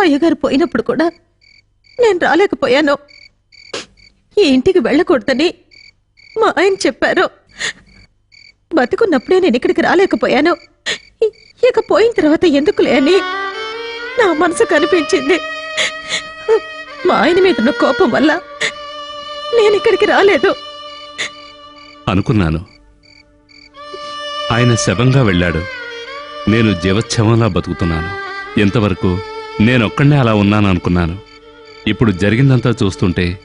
అయ్యగారు పోయినప్పుడు కూడా నేను రాలేకపోయాను. ఈ ఇంటికి వెళ్ళకూడదని మా ఆయన చెప్పారు. బతుకున్నప్పుడే నేను ఇక్కడికి రాలేకపోయాను. ఇక పోయిన తర్వాత ఎందుకులే అని నా మనసు కనిపించింది. మా ఆయన మీద ఉన్న కోపం వల్ల నేను ఇక్కడికి రాలేదు. అనుకున్నాను. ఆయన శవంగా వెళ్ళాడు. నేను జీవచ్ఛవంలా బతుకుతున్నాను. ఎంతవరకు? నేనొక్కడే అలా ఉన్నాను అనుకున్నాను ఇప్పుడు జరిగిందంతా చూస్తుంటే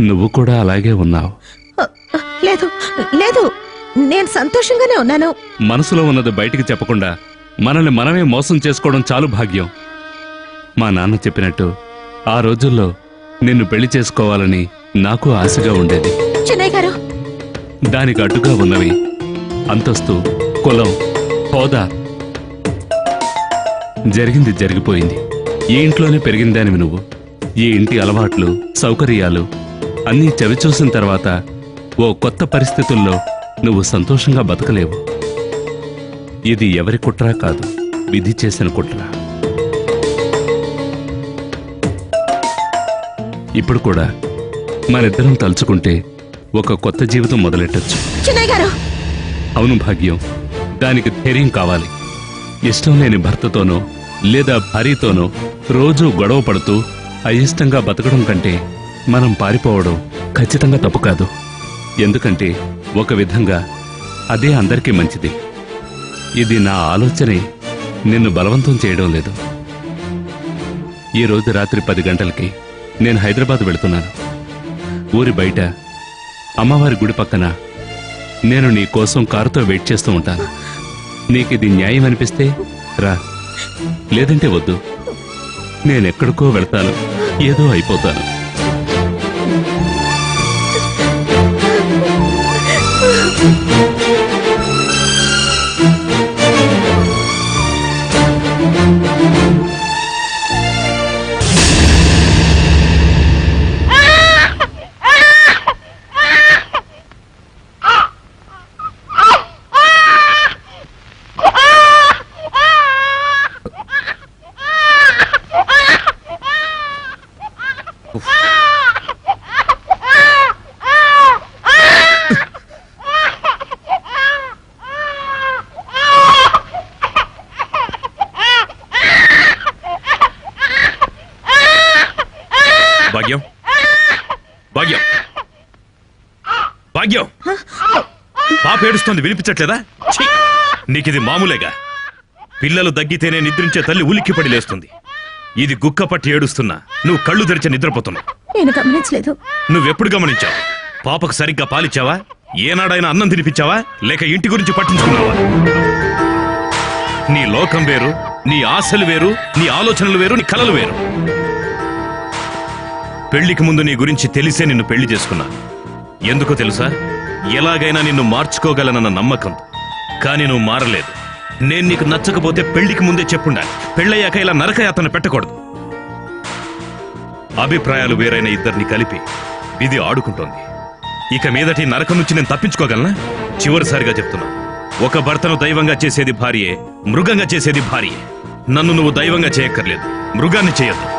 నువ్వు కూడా అలాగే ఉన్నావు. లేదు లేదు నేను సంతోషంగానే ఉన్నాను. మనసులో ఉన్నది బయటికి చెప్పకుండా మనల్ని మనమే మోసం చేసుకోవడం చాలు భాగ్యం. మా నాన్న చెప్పినట్టు ఆ రోజుల్లో నిన్ను పెళ్ళి చేసుకోవాలని నాకు ఆశగా ఉండేది. చిన్నయ్య గారు. దానికి అడ్డుగా ఉన్నవి అంతస్తు కులం హోదా. జరిగింది జరిగిపోయింది. ఈ ఇంట్లోనే పెరిగిందానివి నువ్వు. ఈ ఇంటి అలవాట్లు సౌకర్యాలు అన్నీ చవిచూసిన తర్వాత ఓ కొత్త పరిస్థితుల్లో నువ్వు సంతోషంగా బతకలేవు. ఇది ఎవరి కుట్రా కాదు విధి చేసిన కుట్ర. ఇప్పుడు కూడా మనిద్దరం తలుచుకుంటే ఒక కొత్త జీవితం మొదలెట్టొచ్చు. అవును భాగ్యం దానికి ధైర్యం కావాలి. ఇష్టం లేని భర్తతోనో లేదా భార్యతోనో రోజూ గొడవ పడుతూ అయిష్టంగా బతకడం కంటే మనం పారిపోవడం ఖచ్చితంగా తప్పు కాదు. ఎందుకంటే ఒక విధంగా అదే అందరికీ మంచిది. ఇది నా ఆలోచనే నిన్ను బలవంతం చేయడం లేదు. ఈ రోజు రాత్రి పది గంటలకి నేను హైదరాబాద్ వెళుతున్నాను. ఊరి బయట అమ్మవారి గుడి పక్కన నేను నీ కోసం కారుతో వెయిట్ చేస్తూ ఉంటాను. నీకు ఇది న్యాయం అనిపిస్తే రా. లేదంటే వద్దు. నేనెక్కడికో వెళ్తాను. ఏదో అయిపోతాను. భాగ్యం. పాప ఏడుస్తోంది వినిపించట్లేదా! నీకిది మామూలేగా. పిల్లలు దగ్గితేనే నిద్రించే తల్లి ఉలిక్కిపడి లేస్తుంది. ఇది గుక్క పట్టి ఏడుస్తున్నా. నువ్వు కళ్ళు తెరిచి నిద్రపోతున్నా నేను గమనించలేదు. నువ్వెప్పుడు గమనించావు? పాపకు సరిగ్గా పాలిచ్చావా? ఏనాడైనా అన్నం తినిపించావా? లేక ఇంటి గురించి పట్టించుకున్నావా? నీ లోకం వేరు నీ ఆశలు వేరు నీ ఆలోచనలు వేరు నీ కలలు వేరు. పెళ్ళికి ముందు నీ గురించి తెలిసే నిన్ను పెళ్ళి చేసుకున్నా ఎందుకో తెలుసా? ఎలాగైనా నిన్ను మార్చుకోగలనన్న నమ్మకం. కానీ నువ్వు మారలేదు. నేను నీకు నచ్చకపోతే పెళ్ళికి ముందే చెప్పుండాలి. పెళ్ళయ్యాక ఇలా నరకయాతన పెట్టకూడదు. అభిప్రాయాలు వేరైన ఇద్దరిని కలిపి ఇది ఆడుకుంటోంది. ఇక మీదటి నరకం నుంచి నేను తప్పించుకోగలనా? చివరిసారిగా చెప్తున్నా. ఒక భర్తను దైవంగా చేసేది భార్యే మృగంగా చేసేది భార్యే. నన్ను నువ్వు దైవంగా చేయక్కర్లేదు. మృగాన్ని చేయొద్దు.